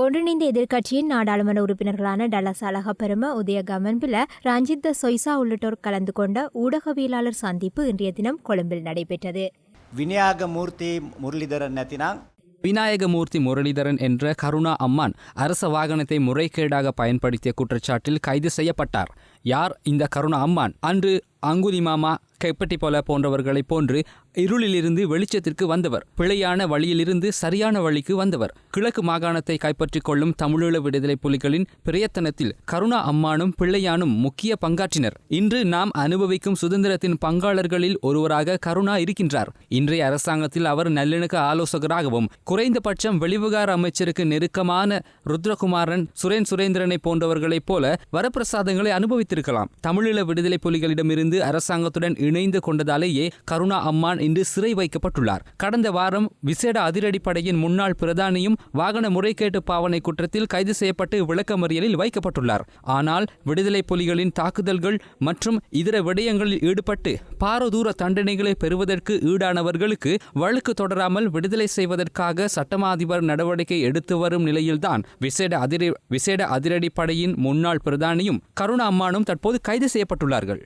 ஒன்றிணைந்த எதிர்க்கட்சியின் நாடாளுமன்ற உறுப்பினர்களான டலஸ் அழகப்பெரும உதய கமன்பில ரஞ்சித் சொய்சா உள்ளிட்டோர் கலந்து கொண்ட ஊடகவியலாளர் சந்திப்பு இன்றைய தினம் கொழும்பில் நடைபெற்றது. விநாயகமூர்த்தி முரளிதரன் நத்தினாங். விநாயகமூர்த்தி முரளிதரன் என்ற கருணா அம்மான் அரச வாகனத்தை முறைகேடாக பயன்படுத்திய குற்றச்சாட்டில் கைது செய்யப்பட்டார். யார் இந்த கருணா அம்மான்? அன்று அங்குதி மாமா கைப்பட்டி போல போன்றவர்களைப் போன்று இருளிலிருந்து வெளிச்சத்திற்கு வந்தவர். பிழையான வழியிலிருந்து சரியான வழிக்கு வந்தவர். கிழக்கு மாகாணத்தை கைப்பற்றிக் கொள்ளும் தமிழீழ விடுதலை புலிகளின் பிரயத்தனத்தில் கருணா அம்மானும் பிள்ளையானும் முக்கிய பங்காற்றினர். இன்று நாம் அனுபவிக்கும் சுதந்திரத்தின் பங்காளர்களில் ஒருவராக கருணா இருக்கின்றார். இன்றைய அரசாங்கத்தில் அவர் நல்லிணக்க ஆலோசகராகவும் குறைந்தபட்சம் வெளிவிகார அமைச்சருக்கு நெருக்கமான ருத்ரகுமாரன் சுரேன் சுரேந்திரனை போன்றவர்களைப் போல வரப்பிரசாதங்களை வைத்திருக்கலாம் தமிழீழ விடுதலை புலிகளிடமிருந்து அரசாங்கத்துடன் இணைந்து கொண்டதாலேயே கருணா அம்மான் இன்று சிறை வைக்கப்பட்டுள்ளார். கடந்த வாரம் விசேட அதிரடிப்படையின் முன்னாள் பிரதானியும் வாகன முறைகேட்டு பாவனை குற்றத்தில் கைது செய்யப்பட்டு விளக்கமறியலில் வைக்கப்பட்டுள்ளார். ஆனால் விடுதலை புலிகளின் தாக்குதல்கள் மற்றும் இதர விடயங்களில் ஈடுபட்டு பாரதூர தண்டனைகளை பெறுவதற்கு ஈடானவர்களுக்கு வழக்கு தொடராமல் விடுதலை செய்வதற்காக சட்டமாதிபர் நடவடிக்கை எடுத்து வரும் நிலையில்தான் விசேட அதிர விசேட அதிரடிப்படையின் முன்னாள் பிரதானியும் கருணா அம்மானும் தற்போது கைது செய்யப்பட்டுள்ளார்கள்.